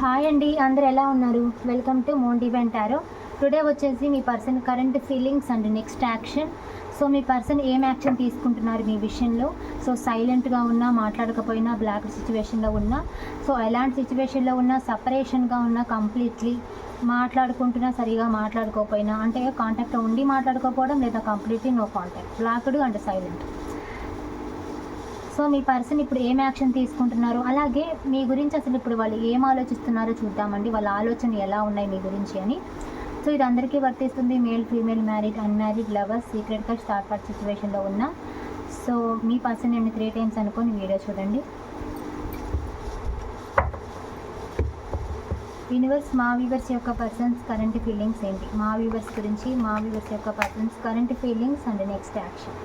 Hi అండి అందరు ఎలా ఉన్నారు? వెల్కమ్ టు మోన్ వెంటారో టుడే వచ్చేసి మీ person current feelings and next action so me person ఏం యాక్షన్ తీసుకుంటున్నారు మీ విషయంలో? సో సైలెంట్గా ఉన్నా మాట్లాడకపోయినా బ్లాక్ సిచ్యువేషన్లో ఉన్నా. సో ఎలాంటి సిచ్యువేషన్లో ఉన్నా సపరేషన్గా ఉన్నా కంప్లీట్లీ మాట్లాడుకుంటున్నా సరిగా మాట్లాడుకోకపోయినా అంటే కాంటాక్ట్లో ఉండి మాట్లాడుకోకపోవడం లేదా completely no contact blocked and silent so me person ఇప్పుడు ఏం యాక్షన్ తీసుకుంటున్నారు? అలాగే మీ గురించి అసలు ఇప్పుడు వాళ్ళు ఏం ఆలోచిస్తున్నారో చూద్దామండి. వాళ్ళ ఆలోచన ఎలా ఉన్నాయి మీ గురించి అని. సో ఇది అందరికీ వర్తిస్తుంది. Male female married unmarried lovers సీక్రెట్గా స్టార్ట్ పార్ట్ సిచ్యువేషన్లో ఉన్న. సో మీ పర్సన్ నేను త్రీ టైమ్స్ అనుకొని వీడియో చూడండి. యూనివర్స్ మా వ్యూవర్స్ యొక్క పర్సన్స్ కరెంట్ ఫీలింగ్స్ ఏంటి? మా వ్యూవర్స్ గురించి మా వ్యూవర్స్ యొక్క persons current feelings and next action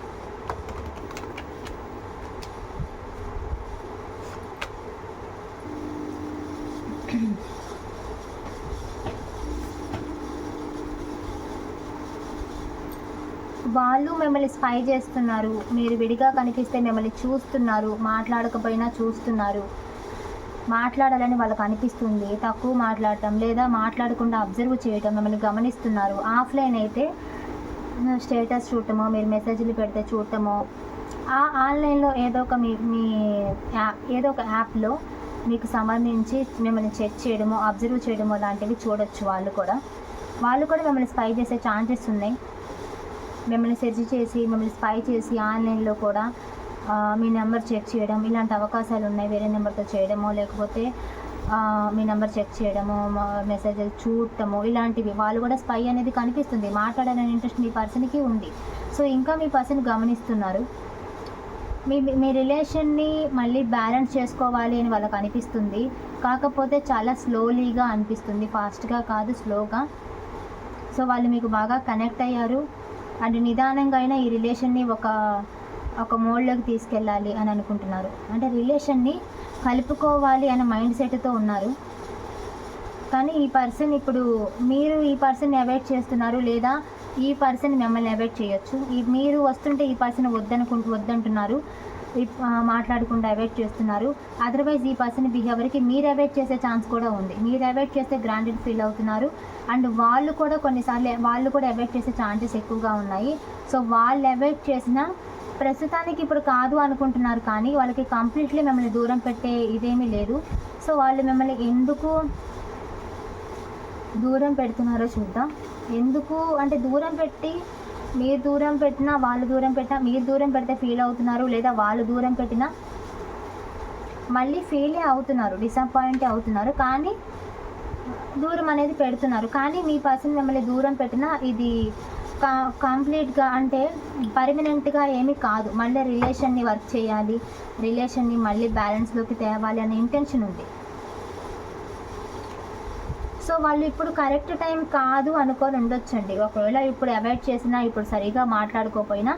వాళ్ళు మిమ్మల్ని స్పై చేస్తున్నారు. మీరు విడిగా కనిపిస్తే మిమ్మల్ని చూస్తున్నారు. మాట్లాడకపోయినా చూస్తున్నారు. మాట్లాడాలని వాళ్ళకు అనిపిస్తుంది. తక్కువ మాట్లాడటం లేదా మాట్లాడకుండా అబ్జర్వ్ చేయటం మిమ్మల్ని గమనిస్తున్నారు. ఆఫ్లైన్ అయితే స్టేటస్ చూడటమో మీరు మెసేజ్లు పెడితే చూడటమో ఆ ఆన్లైన్లో ఏదో ఒక మీ మీ యాప్ ఏదో ఒక యాప్లో మీకు సంబంధించి మిమ్మల్ని చెక్ చేయడమో అబ్జర్వ్ చేయడమో లాంటివి చూడొచ్చు వాళ్ళు కూడా. వాళ్ళు కూడా మిమ్మల్ని స్పై చేసే ఛాన్సెస్ ఉన్నాయి. మిమ్మల్ని సెర్చ్ చేసి మిమ్మల్ని స్పై చేసి ఆన్లైన్లో కూడా మీ నెంబర్ చెక్ చేయడం ఇలాంటి అవకాశాలు ఉన్నాయి వేరే నెంబర్తో చేయడమో లేకపోతే మీ నెంబర్ చెక్ చేయడము మెసేజెస్ చూడటము ఇలాంటివి. వాళ్ళు కూడా స్పై అనేది కనిపిస్తుంది. మాట్లాడాలనే ఇంట్రెస్ట్ మీ పర్సన్కి ఉంది. సో ఇంకా మీ పర్సన్ గమనిస్తున్నారు. మీ మీ రిలేషన్ని మళ్ళీ బ్యాలెన్స్ చేసుకోవాలి అని వాళ్ళకి అనిపిస్తుంది. కాకపోతే చాలా స్లోలీగా అనిపిస్తుంది. ఫాస్ట్గా కాదు స్లోగా. సో వాళ్ళు మీకు బాగా కనెక్ట్ అయ్యారు. అండ్ నిదానంగా అయినా ఈ రిలేషన్ని ఒక ఒక మోడ్లోకి తీసుకెళ్ళాలి అని అనుకుంటున్నారు. అంటే రిలేషన్ని కలుపుకోవాలి అనే మైండ్ సెట్తో ఉన్నారు. కానీ ఈ పర్సన్ ఇప్పుడు మీరు ఈ పర్సన్ అవాయిడ్ చేస్తున్నారు లేదా ఈ పర్సన్ మిమ్మల్ని అవాయిడ్ చేయొచ్చు. ఈ మీరు వస్తుంటే ఈ పర్సన్ వద్దనుకుంటూ వద్దంటున్నారు. మాట్లాడకుండా అవాయిడ్ చేస్తున్నారు. అదర్వైజ్ ఈ పర్సన్ బిహేవియర్కి మీరు అవాయిడ్ చేసే ఛాన్స్ కూడా ఉంది. మీరు అవాయిడ్ చేస్తే గ్రాండెడ్ ఫీల్ అవుతున్నారు. అండ్ వాళ్ళు కూడా కొన్నిసార్లు వాళ్ళు కూడా అవాయిడ్ చేసే ఛాన్సెస్ ఎక్కువగా ఉన్నాయి. సో వాళ్ళు అవాయిడ్ చేసిన ప్రస్తుతానికి ఇప్పుడు కాదు అనుకుంటున్నారు కానీ వాళ్ళకి కంప్లీట్లీ మిమ్మల్ని దూరం పెట్టే ఇదేమీ లేదు. సో వాళ్ళు మిమ్మల్ని ఎందుకు దూరం పెడుతున్నారో చూద్దాం. ఎందుకు అంటే దూరం పెట్టి మీరు దూరం పెట్టినా వాళ్ళు దూరం పెట్టినా మీరు దూరం పెడితే ఫీల్ అవుతున్నారు లేదా వాళ్ళు దూరం పెట్టినా మళ్ళీ ఫీలే అవుతున్నారు డిసప్పాయింట్ అవుతున్నారు. కానీ దూరం అనేది పెడుతున్నారు. కానీ మీ పర్సన్ మిమ్మల్ని దూరం పెట్టినా ఇది కా కంప్లీట్గా అంటే పర్మనెంట్గా ఏమీ కాదు. మళ్ళీ రిలేషన్ని వర్క్ చేయాలి రిలేషన్ని మళ్ళీ బ్యాలెన్స్లోకి తేవాలి అనే ఇంటెన్షన్ ఉంది. సో వాళ్ళు ఇప్పుడు కరెక్ట్ టైం కాదు అనుకొని ఉండొచ్చండి. ఒకవేళ ఇప్పుడు అవాయిడ్ చేసినా ఇప్పుడు సరిగా మాట్లాడుకోకపోయినా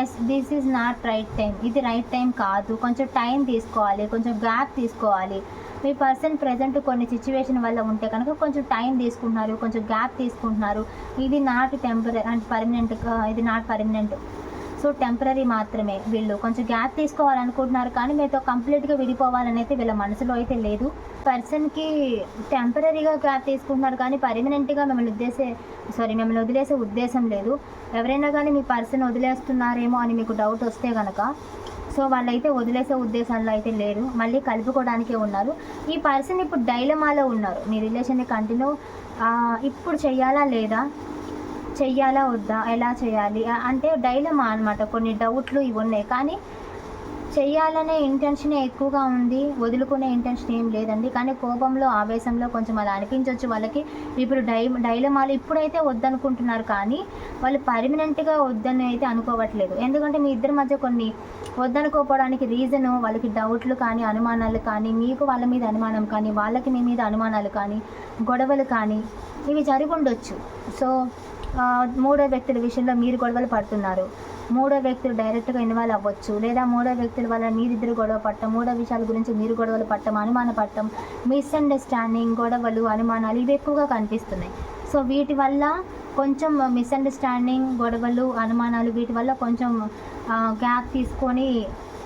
yes this is not right time ఇది రైట్ టైం కాదు. కొంచెం టైం తీసుకోవాలి కొంచెం గ్యాప్ తీసుకోవాలి. మీ పర్సన్ ప్రజెంట్ కొన్ని సిచ్యువేషన్ వల్ల ఉంటే కనుక కొంచెం టైం తీసుకుంటున్నారు కొంచెం గ్యాప్ తీసుకుంటున్నారు. ఇది నాట్ టెంపరీ అంటే పర్మనెంట్ ఇది నాట్ పర్మనెంట్ సో టెంపరీ మాత్రమే. వీళ్ళు కొంచెం గ్యాప్ తీసుకోవాలనుకుంటున్నారు కానీ మీతో కంప్లీట్గా విడిపోవాలని అయితే వీళ్ళ మనసులో అయితే లేదు. పర్సన్కి టెంపరీగా గ్యాప్ తీసుకుంటున్నారు కానీ పర్మనెంట్గా మిమ్మల్ని ఉద్దేశే సారీ మిమ్మల్ని వదిలేసే ఉద్దేశం లేదు. ఎవరైనా కానీ మీ పర్సన్ వదిలేస్తున్నారేమో అని మీకు డౌట్ వస్తే కనుక సో వాళ్ళైతే వదిలేసే ఉద్దేశంలో అయితే లేరు. మళ్ళీ కలుపుకోవడానికే ఉన్నారు. ఈ పర్సన్ ఇప్పుడు డైలమాలో ఉన్నారు. మీ రిలేషన్ని కంటిన్యూ ఇప్పుడు చేయాలా లేదా? చెయ్యాలా వద్దా? ఎలా చేయాలి అంటే డైలమా అనమాట కొన్ని డౌట్లు ఇవి ఉన్నాయి. కానీ చెయ్యాలనే ఇంటెన్షన్ ఎక్కువగా ఉంది. వదులుకునే ఇంటెన్షన్ ఏం లేదండి. కానీ కోపంలో ఆవేశంలో కొంచెం అలా అనిపించవచ్చు వాళ్ళకి. ఇప్పుడు డై డైలమాలు ఇప్పుడైతే వద్దనుకుంటున్నారు కానీ వాళ్ళు పర్మనెంట్గా వద్దని అయితే అనుకోవట్లేదు. ఎందుకంటే మీ ఇద్దరి మధ్య కొన్ని వద్దనుకోపోవడానికి రీజన్ వాళ్ళకి డౌట్లు కానీ అనుమానాలు కానీ మీకు వాళ్ళ మీద అనుమానం కానీ వాళ్ళకి మీ మీద అనుమానాలు కానీ గొడవలు కానీ ఇవి జరిగి ఉండొచ్చు. సో మూడో వ్యక్తుల విషయంలో మీరు గొడవలు పడుతున్నారు. మూడో వ్యక్తులు డైరెక్ట్గా ఇన్వాల్వ్ అవ్వచ్చు. లేదా మూడో వ్యక్తుల వల్ల మీరిద్దరు గొడవ పట్టడం మూడో విషయాల గురించి మీరు గొడవలు పట్టడం అనుమాన పట్టడం మిస్అండర్స్టాండింగ్ గొడవలు అనుమానాలు ఇవి ఎక్కువగా కనిపిస్తున్నాయి. సో వీటి వల్ల కొంచెం మిస్అండర్స్టాండింగ్ గొడవలు అనుమానాలు వీటి వల్ల కొంచెం గ్యాప్ తీసుకొని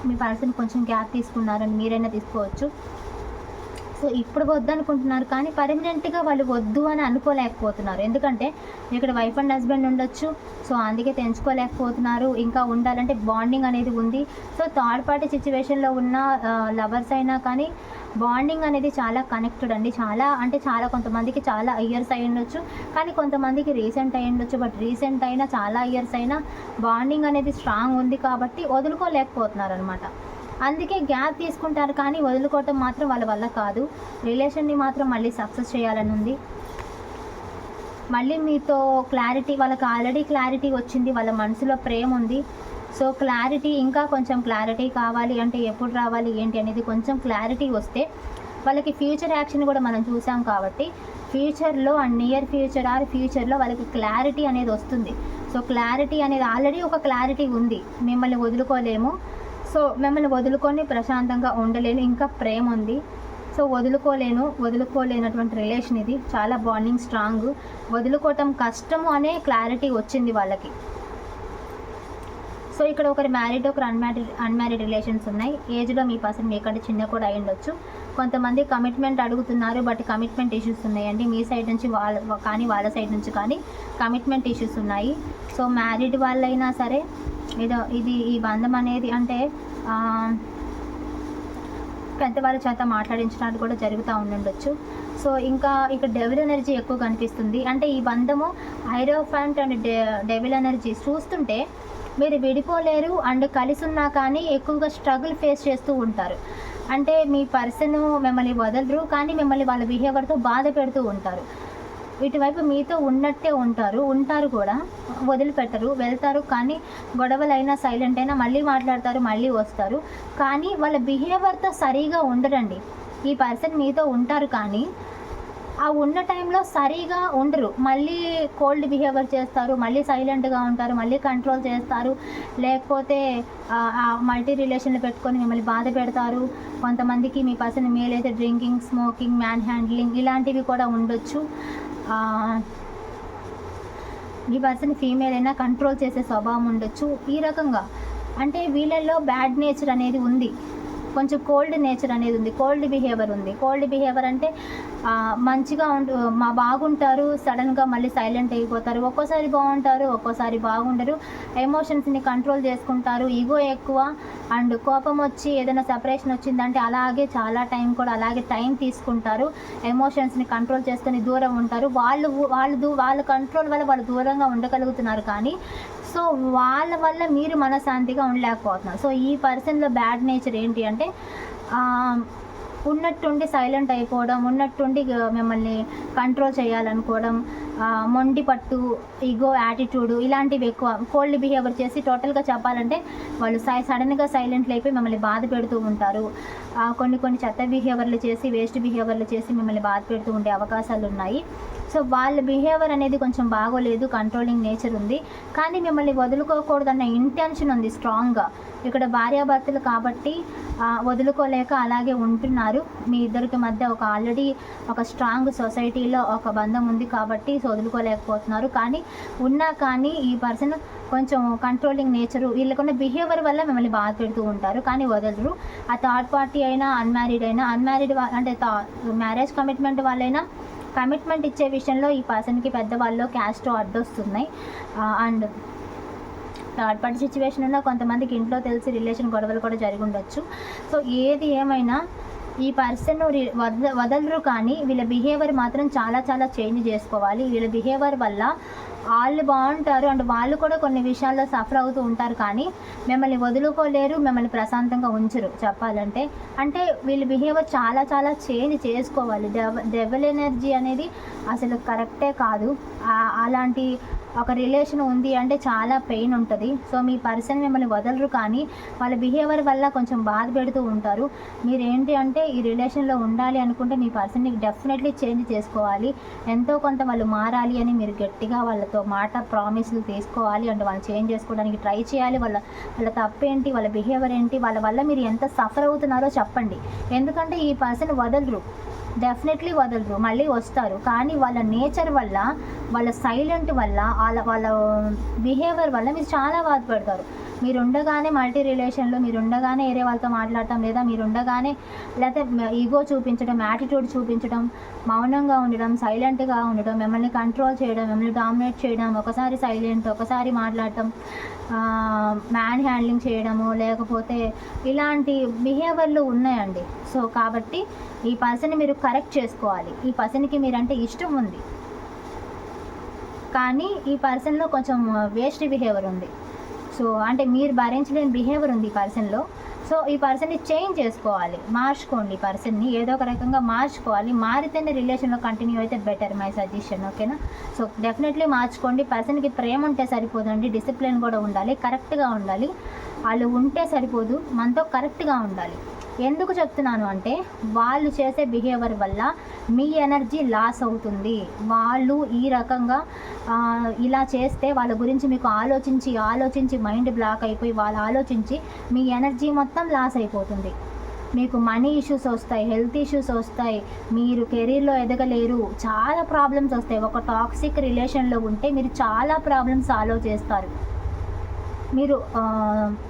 మీ పర్సన్ కొంచెం గ్యాప్ తీసుకున్నారని మీరైనా తీసుకోవచ్చు. సో ఇప్పుడు వద్దనుకుంటున్నారు కానీ పర్మనెంట్గా వాళ్ళు వద్దు అని అనుకోలేకపోతున్నారు. ఎందుకంటే ఇక్కడ వైఫ్ అండ్ హస్బెండ్ ఉండొచ్చు సో అందుకే తెంచుకోలేకపోతున్నారు. ఇంకా ఉండాలంటే బాండింగ్ అనేది ఉంది. సో థర్డ్ పార్టీ సిచ్యువేషన్లో ఉన్న లవర్స్ అయినా కానీ బాండింగ్ అనేది చాలా కనెక్టెడ్ అండి. చాలా అంటే చాలా కొంతమందికి చాలా ఇయర్స్ అయి ఉండొచ్చు కానీ కొంతమందికి రీసెంట్ అయి ఉండొచ్చు. బట్ రీసెంట్ అయినా చాలా ఇయర్స్ అయినా బాండింగ్ అనేది స్ట్రాంగ్ ఉంది కాబట్టి వదులుకోలేకపోతున్నారు అనమాట అందుకే గ్యాప్ తీసుకుంటారు కానీ వదులుకోవటం మాత్రం వాళ్ళ వల్ల కాదు. రిలేషన్ని మాత్రం మళ్ళీ సక్సెస్ చేయాలని ఉంది మళ్ళీ మీతో క్లారిటీ వాళ్ళకి ఆల్రెడీ క్లారిటీ వచ్చింది వాళ్ళ మనసులో ప్రేమ ఉంది. సో క్లారిటీ ఇంకా కొంచెం క్లారిటీ కావాలి అంటే ఎప్పుడు రావాలి ఏంటి అనేది కొంచెం క్లారిటీ వస్తే వాళ్ళకి ఫ్యూచర్ యాక్షన్ కూడా మనం చూసాం కాబట్టి ఫ్యూచర్లో అండ్ నియర్ ఫ్యూచర్ ఆర్ ఫ్యూచర్లో వాళ్ళకి క్లారిటీ అనేది వస్తుంది. సో క్లారిటీ అనేది ఆల్రెడీ ఒక క్లారిటీ ఉంది. మిమ్మల్ని వదులుకోలేము. సో మిమ్మల్ని వదులుకొని ప్రశాంతంగా ఉండలేను. ఇంకా ప్రేమ ఉంది. సో వదులుకోలేను. వదులుకోలేనటువంటి రిలేషన్ ఇది. చాలా బాండింగ్ స్ట్రాంగ్ వదులుకోవటం కష్టము అనే క్లారిటీ వచ్చింది వాళ్ళకి. సో ఇక్కడ ఒకరి మ్యారీడ్ ఒకరు అన్మ్యారీడ్ అన్మ్యారీడ్ రిలేషన్స్ ఉన్నాయి. ఏజ్లో మీ పర్సన్ మీకంటే చిన్న కూడా అయి ఉండొచ్చు. కొంతమంది కమిట్మెంట్ అడుగుతున్నారు బట్ కమిట్మెంట్ ఇష్యూస్ ఉన్నాయండి. మీ సైడ్ నుంచి వాళ్ళ కానీ వాళ్ళ సైడ్ నుంచి కానీ కమిట్మెంట్ ఇష్యూస్ ఉన్నాయి. సో మ్యారీడ్ వాళ్ళైనా సరే ఏదో ఇది ఈ బంధం అనేది అంటే ఆ, పెద్దవాళ్ళ చేత మాట్లాడించడానికి కూడా జరుగుతూ ఉండుండొచ్చు. సో ఇంకా ఇక్కడ డెవిల్ ఎనర్జీ ఎక్కువ కనిపిస్తుంది. అంటే ఈ బంధము hierophant and de devil energy చూస్తుంటే మీరు విడిపోలేరు అండ్ కలిసి ఉన్నా కానీ ఎక్కువగా స్ట్రగుల్ ఫేస్ చేస్తూ ఉంటారు. అంటే మీ పర్సన్ మిమ్మల్ని వదలరు కానీ మిమ్మల్ని వాళ్ళ బిహేవియర్తో బాధ పెడుతూ ఉంటారు. ఇటువైపు మీతో ఉన్నట్టే ఉంటారు ఉంటారు కూడా. వదిలిపెట్టరు వెళ్తారు. కానీ గొడవలైనా సైలెంట్ అయినా మళ్ళీ మాట్లాడతారు మళ్ళీ వస్తారు. కానీ వాళ్ళ బిహేవియర్తో సరిగా ఉండరండి. ఈ పర్సన్ మీతో ఉంటారు కానీ ఆ ఉన్న టైంలో సరిగా ఉండరు. మళ్ళీ కోల్డ్ బిహేవియర్ చేస్తారు మళ్ళీ సైలెంట్గా ఉంటారు మళ్ళీ కంట్రోల్ చేస్తారు. లేకపోతే మల్టీ రిలేషన్లు పెట్టుకొని మిమ్మల్ని బాధ పెడతారు. కొంతమందికి మీ పర్సన్ మేలైతే డ్రింకింగ్ స్మోకింగ్ మ్యాన్ హ్యాండ్లింగ్ ఇలాంటివి కూడా ఉండొచ్చు. ఈ పర్సన్ ఫీమేల్ అయినా కంట్రోల్ చేసే స్వభావం ఉండొచ్చు. ఈ రకంగా. అంటే వీళ్ళల్లో బ్యాడ్ నేచర్ అనేది ఉంది. కొంచెం కోల్డ్ నేచర్ అనేది ఉంది కోల్డ్ బిహేవియర్ ఉంది. కోల్డ్ బిహేవియర్ అంటే మంచిగా ఉంటు మా బాగుంటారు సడన్గా మళ్ళీ సైలెంట్ అయిపోతారు. ఒక్కోసారి బాగుంటారు ఒక్కోసారి బాగుండరు. ఎమోషన్స్ని కంట్రోల్ చేసుకుంటారు. ఈగో ఎక్కువ అండ్ కోపం వచ్చి ఏదైనా సెపరేషన్ వచ్చిందంటే అలాగే చాలా టైం కూడా అలాగే టైం తీసుకుంటారు. ఎమోషన్స్ని కంట్రోల్ చేసుకొని దూరం ఉంటారు. వాళ్ళు వాళ్ళు వాళ్ళ కంట్రోల్ వల్ల వాళ్ళు దూరంగా ఉండగలుగుతున్నారు కానీ సో వాళ్ళ వల్ల మీరు మనశాంతిగా ఉండలేకపోతున్నారు. సో ఈ పర్సన్లో బ్యాడ్ నేచర్ ఏంటి అంటే ఉన్నట్టుండి సైలెంట్ అయిపోవడం ఉన్నట్టుండి మిమ్మల్ని కంట్రోల్ చేయాలనుకోవడం మొండి పట్టు ఈగో యాటిట్యూడ్ ఇలాంటివి ఎక్కువ కోల్డ్ బిహేవియర్ చేసి టోటల్గా చెప్పాలంటే వాళ్ళు సై సడన్గా సైలెంట్ అయిపోయి మిమ్మల్ని బాధ పెడుతూ ఉంటారు. కొన్ని కొన్ని చెత్త బిహేవియర్లు చేసి వేస్ట్ బిహేవియర్లు చేసి మిమ్మల్ని బాధ పెడుతూ ఉండే అవకాశాలు ఉన్నాయి సో వాళ్ళ బిహేవియర్ అనేది కొంచెం బాగోలేదు కంట్రోలింగ్ నేచర్ ఉంది. కానీ మిమ్మల్ని వదులుకోకూడదన్న ఇంటెన్షన్ ఉంది స్ట్రాంగ్గా ఇక్కడ భార్యాభర్తలు కాబట్టి వదులుకోలేక అలాగే ఉంటున్నారు. మీ ఇద్దరికి మధ్య ఒక ఆల్రెడీ ఒక స్ట్రాంగ్ సొసైటీలో ఒక బంధం ఉంది కాబట్టి సో వదులుకోలేకపోతున్నారు. కానీ ఉన్నా కానీ ఈ పర్సన్ కొంచెం కంట్రోలింగ్ నేచరు వీళ్ళకున్న బిహేవియర్ వల్ల మిమ్మల్ని బాధ పెడుతూ ఉంటారు. కానీ వదలరు. ఆ థర్డ్ పార్టీ అయినా అన్మ్యారీడ్ అయినా అన్మ్యారీడ్ అంటే మ్యారేజ్ కమిట్మెంట్ వాళ్ళైనా కమిట్మెంట్ ఇచ్చే విషయంలో ఈ పర్సన్కి పెద్దవాళ్ళు క్యాస్ట్ అడ్డొస్తున్నాయి అండ్ థర్డ్ పార్టీ సిచ్యువేషన్ ఉన్న కొంతమందికి ఇంట్లో తెలిసి రిలేషన్ గొడవలు కూడా జరిగి ఉండొచ్చు. సో ఏది ఏమైనా ఈ పర్సన్ వద వదలరు కానీ వీళ్ళ బిహేవియర్ మాత్రం చాలా చాలా చేంజ్ చేసుకోవాలి. వీళ్ళ బిహేవియర్ వల్ల వాళ్ళు బాగుంటారు అండ్ వాళ్ళు కూడా కొన్ని విషయాల్లో సఫర్ అవుతూ ఉంటారు కానీ మిమ్మల్ని వదులుకోలేరు మిమ్మల్ని ప్రశాంతంగా ఉంచరు చెప్పాలంటే. అంటే వీళ్ళ బిహేవియర్ చాలా చాలా చేంజ్ చేసుకోవాలి. డెవ డెవల్ ఎనర్జీ అనేది అసలు కరెక్టే కాదు. అలాంటి ఒక రిలేషన్ ఉంది అంటే చాలా పెయిన్ ఉంటుంది. సో మీ పర్సన్ మిమ్మల్ని వదలరు కానీ వాళ్ళ బిహేవియర్ వల్ల కొంచెం బాధ పెడుతూ ఉంటారు. మీరేంటి అంటే ఈ రిలేషన్లో ఉండాలి అనుకుంటే మీ పర్సన్ని డెఫినెట్లీ చేంజ్ చేసుకోవాలి. ఎంతో కొంత వాళ్ళు మారాలి అని మీరు గట్టిగా వాళ్ళతో మాట ప్రామిస్లు తీసుకోవాలి అండ్ వాళ్ళు చేంజ్ చేసుకోవడానికి ట్రై చేయాలి. వాళ్ళ వాళ్ళ తప్పేంటి వాళ్ళ బిహేవియర్ ఏంటి వాళ్ళ వల్ల మీరు ఎంత సఫర్ అవుతున్నారో చెప్పండి. ఎందుకంటే ఈ పర్సన్ వదలరు. డెఫినెట్లీ వదలరు. మళ్ళీ వస్తారు. కానీ వాళ్ళ నేచర్ వల్ల వాళ్ళ సైలెంట్ వల్ల వాళ్ళ వాళ్ళ బిహేవియర్ వల్ల మీరు చాలా బాధపడతారు. మీరు ఉండగానే మల్టీ రిలేషన్లో మీరు ఉండగానే వేరే వాళ్ళతో మాట్లాడటం లేదా మీరు ఉండగానే లేకపోతే ఈగో చూపించడం యాటిట్యూడ్ చూపించడం మౌనంగా ఉండడం సైలెంట్గా ఉండడం మిమ్మల్ని కంట్రోల్ చేయడం మిమ్మల్ని డామినేట్ చేయడం ఒకసారి సైలెంట్ ఒకసారి మాట్లాడటం మ్యాన్ హ్యాండ్లింగ్ చేయడము లేకపోతే ఇలాంటి బిహేవియర్లు ఉన్నాయండి. సో కాబట్టి ఈ పర్సన్ మీరు కరెక్ట్ చేసుకోవాలి. ఈ పర్సన్కి మీరంటే ఇష్టం ఉంది. కానీ ఈ పర్సన్లో కొంచెం వేస్ట్ బిహేవియర్ ఉంది. సో అంటే మీరు భరించలేని బిహేవియర్ ఉంది ఈ పర్సన్లో. సో ఈ పర్సన్ని చేంజ్ చేసుకోవాలి. మార్చుకోండి ఈ పర్సన్ని. ఏదో ఒక రకంగా మార్చుకోవాలి. మారితేనే రిలేషన్లో కంటిన్యూ అయితే బెటర్ మై సజెషన్. ఓకేనా? సో డెఫినెట్లీ మార్చుకోండి. పర్సన్కి ప్రేమ ఉంటే సరిపోదండి. డిసిప్లిన్ కూడా ఉండాలి. కరెక్ట్గా ఉండాలి. వాళ్ళు ఉంటే సరిపోదు. మనతో కరెక్ట్గా ఉండాలి. ఎందుకు చెప్తున్నాను అంటే వాళ్ళు చేసే బిహేవియర్ వల్ల మీ ఎనర్జీ లాస్ అవుతుంది. వాళ్ళు ఈ రకంగా ఇలా చేస్తే వాళ్ళ గురించి మీకు ఆలోచించి ఆలోచించి మైండ్ బ్లాక్ అయిపోయి వాళ్ళు ఆలోచించి మీ ఎనర్జీ మొత్తం లాస్ అయిపోతుంది. మీకు మనీ ఇష్యూస్ వస్తాయి హెల్త్ ఇష్యూస్ వస్తాయి మీరు కెరీర్లో ఎదగలేరు చాలా ప్రాబ్లమ్స్ వస్తాయి. ఒక టాక్సిక్ రిలేషన్లో ఉంటే మీరు చాలా ప్రాబ్లమ్స్ సాల్వ్ చేస్తారు. మీరు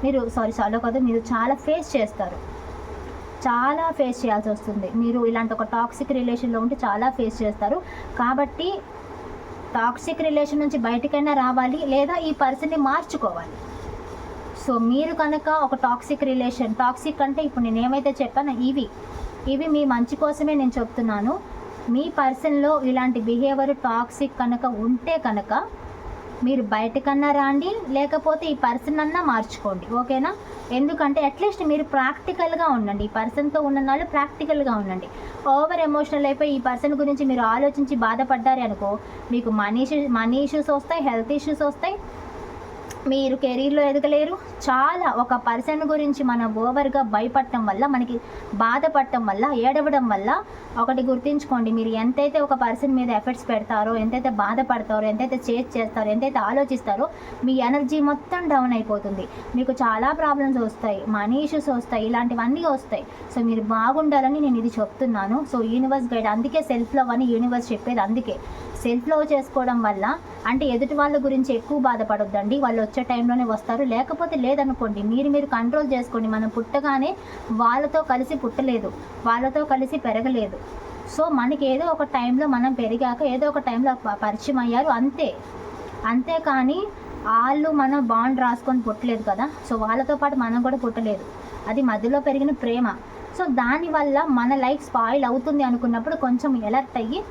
మీరు సారీ సాల్వ్ కాదు మీరు చాలా ఫేస్ చేస్తారు. చాలా ఫేస్ చేయాల్సి వస్తుంది. మీరు ఇలాంటి ఒక టాక్సిక్ రిలేషన్లో ఉంటే చాలా ఫేస్ చేస్తారు. కాబట్టి టాక్సిక్ రిలేషన్ నుంచి బయటకైనా రావాలి లేదా ఈ పర్సన్ని మార్చుకోవాలి. సో మీరు కనుక ఒక టాక్సిక్ రిలేషన్ టాక్సిక్ అంటే ఇప్పుడు నేను ఏమైతే చెప్పానో ఇవి. ఇవి మీ మంచి కోసమే నేను చెప్తున్నాను. మీ పర్సన్లో ఇలాంటి బిహేవియర్ టాక్సిక్ కనుక ఉంటే కనుక మీరు బయటకన్నా రాండి లేకపోతే ఈ పర్సన్ అన్నా మార్చుకోండి. ఓకేనా? ఎందుకంటే అట్లీస్ట్ మీరు ప్రాక్టికల్గా ఉండండి. ఈ పర్సన్తో ఉన్న వాళ్ళు ప్రాక్టికల్గా ఉండండి. ఓవర్ ఎమోషనల్ అయిపోయి ఈ పర్సన్ గురించి మీరు ఆలోచించి బాధపడ్డారు అనుకో మీకు మనీ మనీ ఇష్యూస్ వస్తాయి హెల్త్ ఇష్యూస్ వస్తాయి మీరు కెరీర్లో ఎదగలేరు. చాలా ఒక పర్సన్ గురించి మనం ఓవర్గా భయపడటం వల్ల మనకి బాధపడటం వల్ల ఏడవడం వల్ల ఒకటి గుర్తుంచుకోండి. మీరు ఎంతైతే ఒక పర్సన్ మీద ఎఫర్ట్స్ పెడతారో ఎంతైతే బాధపడతారో ఎంతైతే చేజ్ చేస్తారో ఎంతైతే ఆలోచిస్తారో మీ ఎనర్జీ మొత్తం డౌన్ అయిపోతుంది. మీకు చాలా ప్రాబ్లమ్స్ వస్తాయి. మనీ ఇష్యూస్ వస్తాయి. ఇలాంటివన్నీ వస్తాయి. సో మీరు బాగుండాలని నేను ఇది చెప్తున్నాను. సో యూనివర్స్ గైడ్ అందుకే సెల్ఫ్ లవ్ అని యూనివర్స్ చెప్పేది అందుకే. సెల్ఫ్ లవ్ చేసుకోవడం వల్ల అంటే ఎదుటి వాళ్ళ గురించి ఎక్కువ బాధపడొద్దండి. వాళ్ళు వచ్చే టైంలోనే వస్తారు. లేకపోతే లేదనుకోండి మీరు మీరు కంట్రోల్ చేసుకోండి మనం పుట్టగానే వాళ్ళతో కలిసి పుట్టలేదు. వాళ్ళతో కలిసి పెరగలేదు. సో మనకి ఏదో ఒక టైంలో మనం పెరిగాక ఏదో ఒక టైంలో ప- పరిచయం అయ్యారు. అంతే. అంతేకాని వాళ్ళు మన బాండ్ రాసుకొని పుట్టలేదు కదా. సో వాళ్ళతో పాటు మనం కూడా పుట్టలేదు. అది మధ్యలో పెరిగిన ప్రేమ. సో దానివల్ల మన లైఫ్ స్పాయిల్ అవుతుంది అనుకున్నప్పుడు కొంచెం ఎలర్ట్ అయ్యి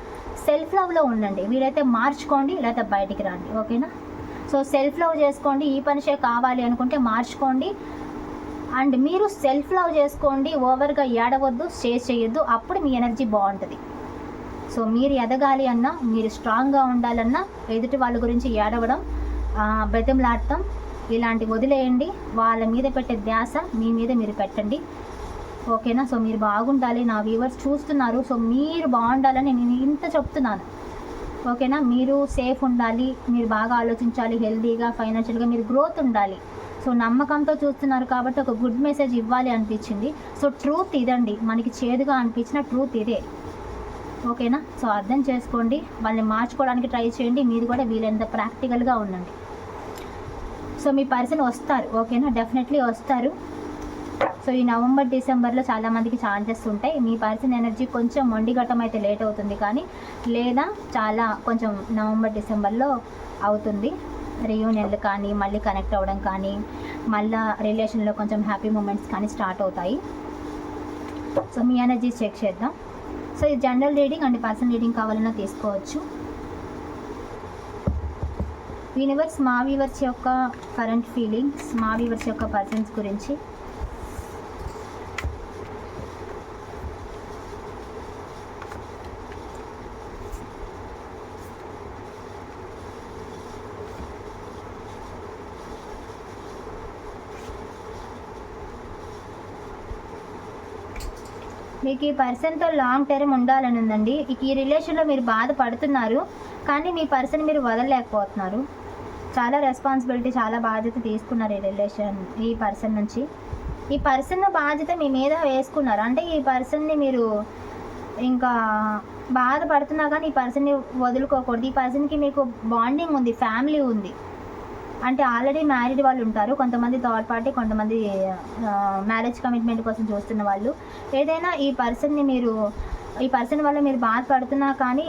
సెల్ఫ్ లవ్లో ఉండండి. వీలైతే మార్చుకోండి లేకపోతే బయటికి రండి. ఓకేనా? సో సెల్ఫ్ లవ్ చేసుకోండి. ఈ పనిషే కావాలి అనుకుంటే మార్చుకోండి. అండ్ మీరు సెల్ఫ్ లవ్ చేసుకోండి. ఓవర్గా ఏడవద్దు స్టేజ్ చేయొద్దు. అప్పుడు మీ ఎనర్జీ బాగుంటుంది. సో మీరు ఎదగాలి అన్నా మీరు స్ట్రాంగ్గా ఉండాలన్నా ఎదుటి వాళ్ళ గురించి ఏడవడం బెతంలాడటం ఇలాంటి వదిలేయండి. వాళ్ళ మీద పెట్టే ధ్యాస మీ మీద మీరు పెట్టండి. ఓకేనా? సో మీరు బాగుండాలి నా వ్యూవర్స్ చూస్తున్నారు. సో మీరు బాగుండాలని నేను ఇంత చెప్తున్నాను. ఓకేనా? మీరు సేఫ్ ఉండాలి మీరు బాగా ఆలోచించాలి హెల్తీగా ఫైనాన్షియల్గా మీరు గ్రోత్ ఉండాలి. సో నమ్మకంతో చూస్తున్నారు కాబట్టి ఒక గుడ్ మెసేజ్ ఇవ్వాలి అనిపించింది. సో ట్రూత్ ఇదండి. మనకి చేదుగా అనిపించిన ట్రూత్ ఇదే. ఓకేనా? సో అర్థం చేసుకోండి. వాళ్ళని మార్చుకోవడానికి ట్రై చేయండి. మీరు కూడా వీలైనంత ప్రాక్టికల్గా ఉండండి. సో మీ పర్సన్ వస్తారు. ఓకేనా? డెఫినెట్లీ వస్తారు. సో ఈ నవంబర్ డిసెంబర్లో చాలా మందికి ఛాన్సెస్ ఉంటాయి. మీ పర్సన్ ఎనర్జీ కొంచెం మొండిగటం అయితే లేట్ అవుతుంది కానీ లేదా చాలా కొంచెం నవంబర్ డిసెంబర్లో అవుతుంది. రియూనియన్లు కానీ మళ్ళీ కనెక్ట్ అవ్వడం కానీ మళ్ళీ రిలేషన్లో కొంచెం హ్యాపీ మూమెంట్స్ కానీ స్టార్ట్ అవుతాయి. సో మీ ఎనర్జీ చెక్ చేద్దాం. సో ఇది general reading and person reading కావాలన్నా తీసుకోవచ్చు. యూనివర్స్ మా వీవర్స్ యొక్క కరెంట్ ఫీలింగ్స్ మా వీవర్స్ యొక్క పర్సన్స్ గురించి మీకు ఈ పర్సన్తో లాంగ్ టర్మ్ ఉండాలని ఉందండి. ఈ రిలేషన్లో మీరు బాధపడుతున్నారు కానీ మీ పర్సన్ మీరు వదలలేకపోతున్నారు. చాలా రెస్పాన్సిబిలిటీ చాలా బాధ్యత తీసుకున్నారు ఈ రిలేషన్ ఈ పర్సన్ నుంచి. ఈ పర్సన్ బాధ్యత మీ మీద వేసుకున్నారు. అంటే ఈ పర్సన్ని మీరు ఇంకా బాధపడుతున్నా కానీ ఈ పర్సన్ని వదులుకోకూడదు. ఈ పర్సన్కి మీకు బాండింగ్ ఉంది ఫ్యామిలీ ఉంది. అంటే ఆల్రెడీ మ్యారీడ్ వాళ్ళు ఉంటారు. కొంతమంది థర్డ్ పార్టీ కొంతమంది మ్యారేజ్ కమిట్మెంట్ కోసం చూస్తున్న వాళ్ళు. ఏదైనా ఈ పర్సన్ని మీరు ఈ పర్సన్ వల్ల మీరు బాధపడుతున్నా కానీ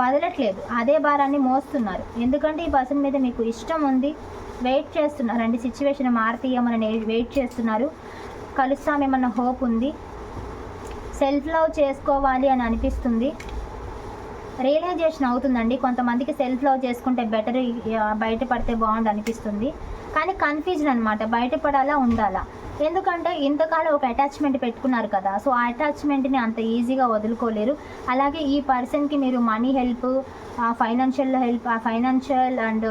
వదలట్లేదు. అదే భారాన్ని మోస్తున్నారు. ఎందుకంటే ఈ పర్సన్ మీద మీకు ఇష్టం ఉంది. వెయిట్ చేస్తున్నారు. అంటే సిచ్యువేషన్ మారుతీయమని వెయిట్ చేస్తున్నారు. కలుస్తామేమన్న హోప్ ఉంది. సెల్ఫ్ లవ్ చేసుకోవాలి అని అనిపిస్తుంది. రియలైజేషన్ అవుతుందండి. కొంతమందికి సెల్ఫ్ లవ్ చేసుకుంటే బెటర్ బయటపడితే బాగుండు అనిపిస్తుంది కానీ కన్ఫ్యూజన్ అనమాట బయటపడాలా ఉండాలా? ఎందుకంటే ఇంతకాలం ఒక అటాచ్మెంట్ పెట్టుకున్నారు కదా. సో ఆ అటాచ్మెంట్ని అంత ఈజీగా వదులుకోలేరు. అలాగే ఈ పర్సన్కి మీరు money help financial help financial and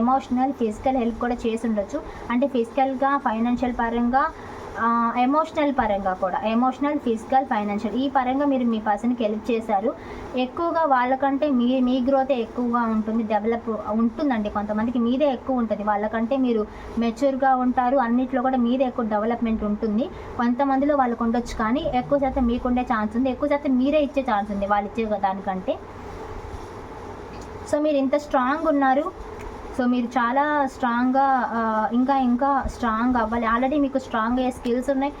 emotional physical help కూడా చేసి ఉండొచ్చు. అంటే ఫిజికల్గా ఫైనాన్షియల్ పరంగా ఎమోషనల్ పరంగా కూడా ఎమోషనల్ ఫిజికల్ ఫైనాన్షియల్ ఈ పరంగా మీరు మీ పర్సన్కి హెల్ప్ చేశారు. ఎక్కువగా వాళ్ళకంటే మీ మీ గ్రోతే ఎక్కువగా ఉంటుంది డెవలప్ ఉంటుందండి కొంతమందికి మీదే ఎక్కువ ఉంటుంది. వాళ్ళకంటే మీరు మెచ్యూర్గా ఉంటారు అన్నిట్లో కూడా మీదే ఎక్కువ డెవలప్మెంట్ ఉంటుంది. కొంతమందిలో వాళ్ళకు ఉండొచ్చు కానీ ఎక్కువ శాతం మీకుండే ఛాన్స్ ఉంది. ఎక్కువ శాతం మీరే ఇచ్చే ఛాన్స్ ఉంది వాళ్ళు ఇచ్చే దానికంటే. సో మీరు ఇంత స్ట్రాంగ్ ఉన్నారు సో మీరు చాలా స్ట్రాంగ్గా ఇంకా ఇంకా స్ట్రాంగ్ అవ్వాలి. ఆల్రెడీ మీకు స్ట్రాంగ్ అయ్యే స్కిల్స్ ఉన్నాయి.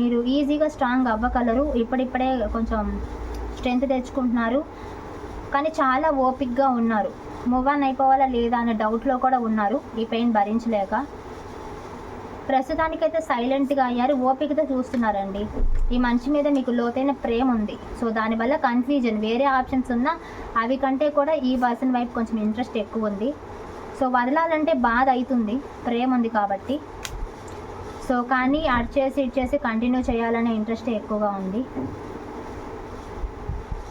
మీరు ఈజీగా స్ట్రాంగ్ అవ్వగలరు. ఇప్పుడిప్పుడే కొంచెం స్ట్రెంత్ తెచ్చుకుంటున్నారు. కానీ చాలా ఓపిక్గా ఉన్నారు. మూవ్ ఆన్ అయిపోవాలా లేదా అనే డౌట్లో కూడా ఉన్నారు. ఈ పెయిన్ భరించలేక. ప్రస్తుతానికైతే సైలెంట్గా అయ్యారు. ఓపికతో చూస్తున్నారండి. ఈ మనిషి మీద మీకు లోతైన ప్రేమ ఉంది. సో దానివల్ల కన్ఫ్యూజన్ వేరే ఆప్షన్స్ ఉన్నా అవి కంటే కూడా ఈ పర్సన్ వైపు కొంచెం ఇంట్రెస్ట్ ఎక్కువ ఉంది. సో వదలాలంటే బాధ అవుతుంది. ప్రేమ ఉంది కాబట్టి. సో కానీ అడ్ చేసి ఇడ్ చేసి కంటిన్యూ చేయాలనే ఇంట్రెస్ట్ ఎక్కువగా ఉంది.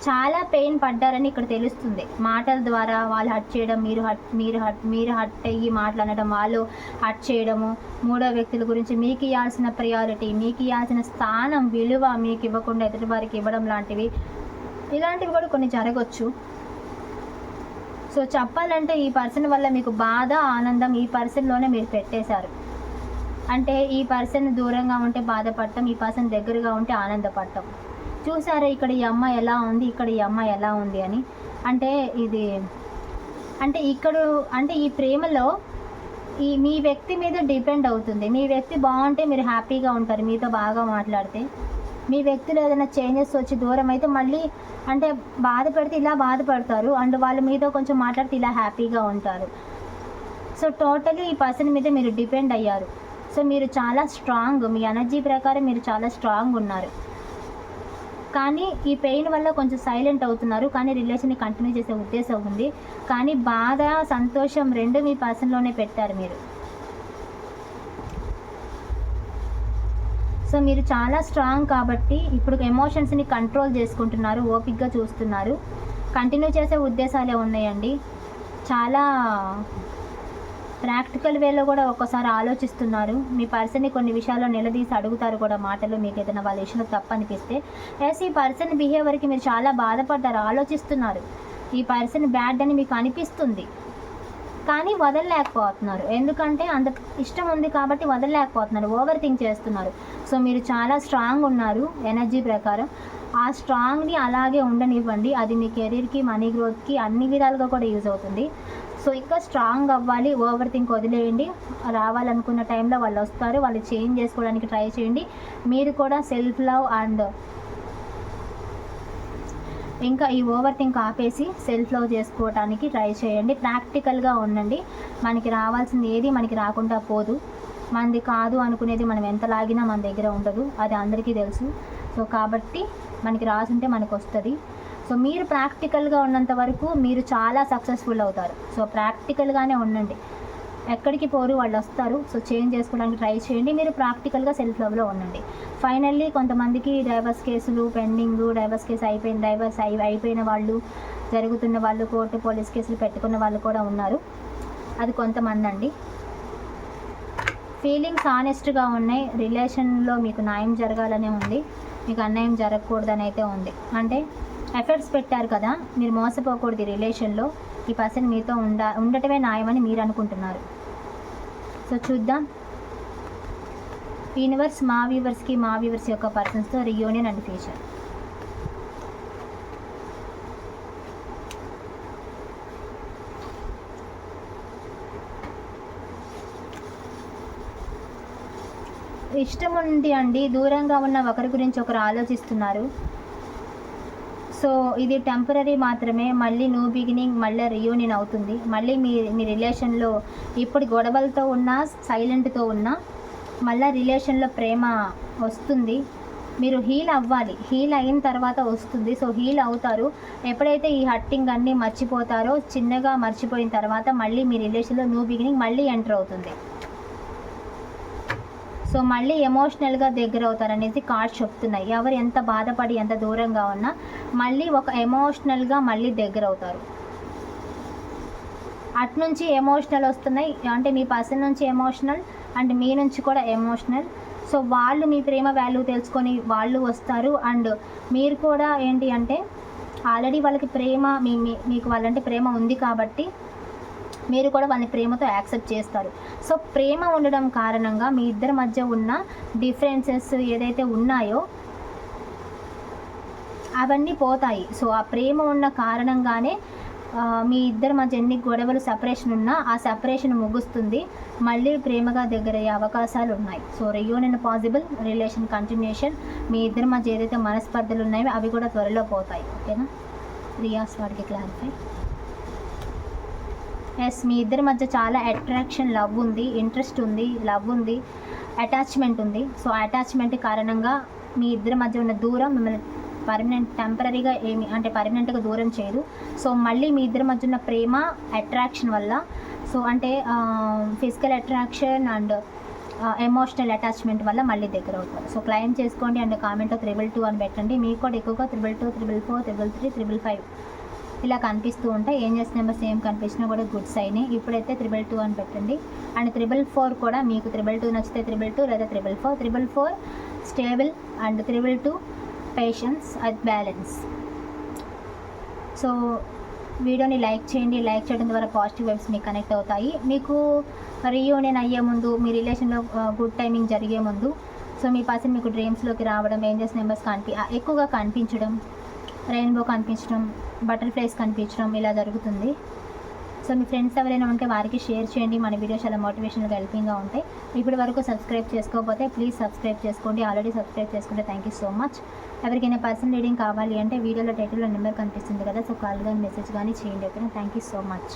చాలా పెయిన్ పడ్డారని ఇక్కడ తెలుస్తుంది. మాటల ద్వారా వాళ్ళు హట్ చేయడం మీరు హట్ మీరు హట్ మీరు హట్ అయ్యి మాట్లాడడం వాళ్ళు హట్ చేయడము మూడో వ్యక్తుల గురించి మీకు ఇవ్వాల్సిన ప్రయారిటీ మీకు ఇవ్వాల్సిన స్థానం విలువ మీకు ఇవ్వకుండా ఎదుటి వారికి ఇవ్వడం లాంటివి ఇలాంటివి కూడా కొన్ని జరగవచ్చు సో చెప్పాలంటే ఈ పర్సన్ వల్ల మీకు బాధ ఆనందం ఈ పర్సన్లోనే మీరు పెట్టేశారు. అంటే ఈ పర్సన్ దూరంగా ఉంటే బాధపడటం ఈ పర్సన్ దగ్గరగా ఉంటే ఆనందపడటం. చూసారా ఇక్కడ ఈ అమ్మాయి ఎలా ఉంది ఇక్కడ ఈ అమ్మాయి ఎలా ఉంది అని? అంటే ఇది అంటే ఇక్కడ అంటే ఈ ప్రేమలో ఈ మీ వ్యక్తి మీద డిపెండ్ అవుతుంది. మీ వ్యక్తి బాగుంటే మీరు హ్యాపీగా ఉంటారు. మీతో బాగా మాట్లాడితే మీ వ్యక్తిలో ఏదైనా చేంజెస్ వచ్చి దూరం అయితే మళ్ళీ అంటే బాధ పెడితే ఇలా బాధపడతారు. అండ్ వాళ్ళు మీతో కొంచెం మాట్లాడితే ఇలా హ్యాపీగా ఉంటారు. సో టోటలీ ఈ పర్సన్ మీద మీరు డిపెండ్ అయ్యారు. సో మీరు చాలా స్ట్రాంగ్ మీ ఎనర్జీ ప్రకారం మీరు చాలా స్ట్రాంగ్ ఉన్నారు. కానీ ఈ పెయిన్ వల్ల కొంచెం సైలెంట్ అవుతున్నారు. కానీ రిలేషన్ని కంటిన్యూ చేసే ఉద్దేశం ఉంది. కానీ బాధ సంతోషం రెండు మీ పర్సన్లోనే పెట్టారు మీరు. సో మీరు చాలా స్ట్రాంగ్ కాబట్టి ఇప్పుడు ఎమోషన్స్ని కంట్రోల్ చేసుకుంటున్నారు ఓపిక్గా చూస్తున్నారు. కంటిన్యూ చేసే ఉద్దేశాలే ఉన్నాయండి. చాలా ప్రాక్టికల్ వేలో కూడా ఒక్కోసారి ఆలోచిస్తున్నారు. మీ పర్సన్ని కొన్ని విషయాల్లో నిలదీసి అడుగుతారు కూడా మాటలు. మీకు ఏదైనా వాళ్ళ విషయంలో తప్పు అనిపిస్తే ఎస్ ఈ పర్సన్ బిహేవియర్కి మీరు చాలా బాధపడ్డారు ఆలోచిస్తున్నారు. ఈ పర్సన్ బ్యాడ్ అని మీకు అనిపిస్తుంది. కానీ వదలలేకపోతున్నారు. ఎందుకంటే అంత ఇష్టం ఉంది కాబట్టి వదలలేకపోతున్నారు. ఓవర్ థింక్ చేస్తున్నారు. సో మీరు చాలా స్ట్రాంగ్ ఉన్నారు ఎనర్జీ ప్రకారం. ఆ స్ట్రాంగ్ని అలాగే ఉండనివ్వండి. అది మీ కెరీర్కి మనీ గ్రోత్కి అన్ని విధాలుగా కూడా యూజ్ అవుతుంది. సో ఇంకా స్ట్రాంగ్ అవ్వాలి. ఓవర్ థింక్ వదిలేయండి. రావాలనుకున్న టైంలో వాళ్ళు వస్తారు. వాళ్ళు చేంజ్ చేసుకోవడానికి ట్రై చేయండి. మీరు కూడా సెల్ఫ్ లవ్ అండ్ ఇంకా ఈ ఓవర్ థింక్ ఆపేసి సెల్ఫ్ లవ్ చేసుకోవడానికి ట్రై చేయండి ప్రాక్టికల్గా ఉండండి. మనకి రావాల్సింది ఏది మనకి రాకుండా పోదు. మనది కాదు అనుకునేది మనం ఎంత లాగినా మన దగ్గర ఉండదు. అది అందరికీ తెలుసు. సో కాబట్టి మనకి రాసుంటే మనకు వస్తుంది. సో మీరు ప్రాక్టికల్గా ఉన్నంత వరకు మీరు చాలా సక్సెస్ఫుల్ అవుతారు. సో ప్రాక్టికల్గానే ఉండండి. ఎక్కడికి పోరు వాళ్ళు వస్తారు సో చేంజ్ చేసుకోవడానికి ట్రై చేయండి. మీరు ప్రాక్టికల్గా సెల్ఫ్ లవ్లో ఉండండి. ఫైనల్లీ కొంతమందికి డైవర్స్ కేసులు పెండింగ్ డైవర్స్ కేసు అయిపోయిన డైవర్స్ అయి అయిపోయిన వాళ్ళు జరుగుతున్న వాళ్ళు కోర్టు పోలీస్ కేసులు పెట్టుకున్న వాళ్ళు కూడా ఉన్నారు. అది కొంతమంది అండి. ఫీలింగ్స్ ఆనెస్ట్గా ఉన్నాయి. రిలేషన్లో మీకు న్యాయం జరగాలనే ఉంది. మీకు అన్యాయం జరగకూడదని అయితే ఉంది. అంటే ఎఫర్ట్స్ పెట్టారు కదా మీరు మోసపోకూడదు ఈ రిలేషన్లో. ఈ పర్సన్ మీతో ఉండ ఉండటమే న్యాయమని మీరు అనుకుంటున్నారు. సో చూద్దాం. యూనివర్స్ మా వ్యూవర్స్కి మా వ్యూవర్స్ యొక్క పర్సన్స్తో రియూనియన్ అండ్ ఫ్యూచర్ ఇష్టం ఉంది అండి దూరంగా ఉన్న ఒకరి గురించి ఒకరు ఆలోచిస్తున్నారు. సో ఇది టెంపరీ మాత్రమే మళ్ళీ న్యూ బిగినింగ్ మళ్ళీ రియూనియన్ అవుతుంది. మళ్ళీ మీ మీ రిలేషన్లో ఇప్పుడు గొడవలతో ఉన్నా సైలెంట్తో ఉన్నా మళ్ళీ రిలేషన్లో ప్రేమ వస్తుంది. మీరు హీల్ అవ్వాలి. హీల్ అయిన తర్వాత వస్తుంది. సో హీల్ అవుతారు. ఎప్పుడైతే ఈ హట్టింగ్ అన్నీ మర్చిపోతారో చిన్నగా మర్చిపోయిన తర్వాత మళ్ళీ మీ రిలేషన్లో న్యూ బిగినింగ్ మళ్ళీ ఎంటర్ అవుతుంది. సో మళ్ళీ ఎమోషనల్గా దగ్గర అవుతారనేసి కార్డ్స్ చెప్తున్నాయి. ఎవరు ఎంత బాధపడి ఎంత దూరంగా ఉన్నా మళ్ళీ ఒక ఎమోషనల్గా మళ్ళీ దగ్గర అవుతారు అటు నుంచి ఎమోషనల్ వస్తున్నాయి. అంటే మీ పర్సన్ నుంచి ఎమోషనల్ అండ్ మీ నుంచి కూడా ఎమోషనల్ సో వాళ్ళు మీ ప్రేమ వాల్యూ తెలుసుకొని వాళ్ళు వస్తారు. అండ్ మీరు కూడా ఏంటి అంటే ఆల్రెడీ వాళ్ళకి ప్రేమ మీ మీ- మీకు వాళ్ళంటే ప్రేమ ఉంది కాబట్టి మీరు కూడా వాళ్ళని ప్రేమతో యాక్సెప్ట్ చేస్తారు. సో ప్రేమ ఉండడం కారణంగా మీ ఇద్దరి మధ్య ఉన్న డిఫరెన్సెస్ ఏదైతే ఉన్నాయో అవన్నీ పోతాయి. సో ఆ ప్రేమ ఉన్న కారణంగానే మీ ఇద్దరి మధ్య ఎన్ని గొడవలు సపరేషన్ ఉన్నా ఆ సపరేషన్ ముగుస్తుంది. మళ్ళీ ప్రేమగా దగ్గరయ్యే అవకాశాలు ఉన్నాయి. So reunion possible relation continuation మీ ఇద్దరి మధ్య ఏదైతే మనస్పర్ధలు ఉన్నాయో అవి కూడా త్వరలో పోతాయి. ఓకేనా? రియాస్ వాడికి క్లారిఫై ఎస్ మీ ఇద్దరి మధ్య చాలా అట్రాక్షన్ లవ్ ఉంది ఇంట్రెస్ట్ ఉంది లవ్ ఉంది అటాచ్మెంట్ ఉంది. సో అటాచ్మెంట్ కారణంగా మీ ఇద్దరి మధ్య ఉన్న దూరం మిమ్మల్ని పర్మనెంట్ టెంపరీగా ఏమి అంటే పర్మనెంట్గా దూరం చేయదు. సో మళ్ళీ మీ ఇద్దరి మధ్య ఉన్న ప్రేమ అట్రాక్షన్ వల్ల సో అంటే physical attraction and emotional attachment వల్ల మళ్ళీ దగ్గర అవుతారు. సో క్లైమ్ చేసుకోండి అండ్ కామెంట్లో త్రిబుల్ టూ అని పెట్టండి. మీకు కూడా ఎక్కువగా triple two triple four triple three triple five ఇలా కనిపిస్తూ ఉంటాయి ఏం చేసిన సేమ్ కనిపించినా కూడా గుడ్ సైన్ ఇప్పుడైతే త్రిబుల్ టూ అని పెట్టండి. అండ్ త్రిబుల్ ఫోర్ కూడా మీకు త్రిబుల్ టూ నచ్చితే త్రిబుల్ టూ లేదా triple four triple four stable and triple two patience at balance so వీడియోని లైక్ చేయండి. లైక్ చేయడం ద్వారా పాజిటివ్ వైబ్స్ మీకు కనెక్ట్ అవుతాయి. మీకు రీయూనియన్ అయ్యే ముందు మీ రిలేషన్లో గుడ్ టైమింగ్ జరిగే ముందు సో మీ పర్సన్ మీకు డ్రీమ్స్లోకి రావడం ఏంజెస్ నెంబర్స్ కనిపి ఎక్కువగా కనిపించడం రెయిన్బో కనిపించడం బటర్ఫ్లైస్ కనిపించడం ఇలా జరుగుతుంది. సో మీ ఫ్రెండ్స్ ఎవరైనా ఉంటే వారికి షేర్ చేయండి. మన వీడియోస్ చాలా మోటివేషనల్గా హెల్పింగ్గా ఉంటాయి. ఇప్పటి వరకు సబ్స్క్రైబ్ చేసుకోకపోతే ప్లీజ్ సబ్స్క్రైబ్ చేసుకోండి. ఆల్రెడీ సబ్స్క్రైబ్ చేసుకుంటే థ్యాంక్ యూ సో మచ్ ఎవరికైనా పర్సన్ రీడింగ్ కావాలి అంటే వీడియోలో టైటిల్లో నెంబర్ కనిపిస్తుంది కదా సో కాల్ కానీ మెసేజ్ కానీ చేయండి ఓకేనా థ్యాంక్ యూ సో మచ్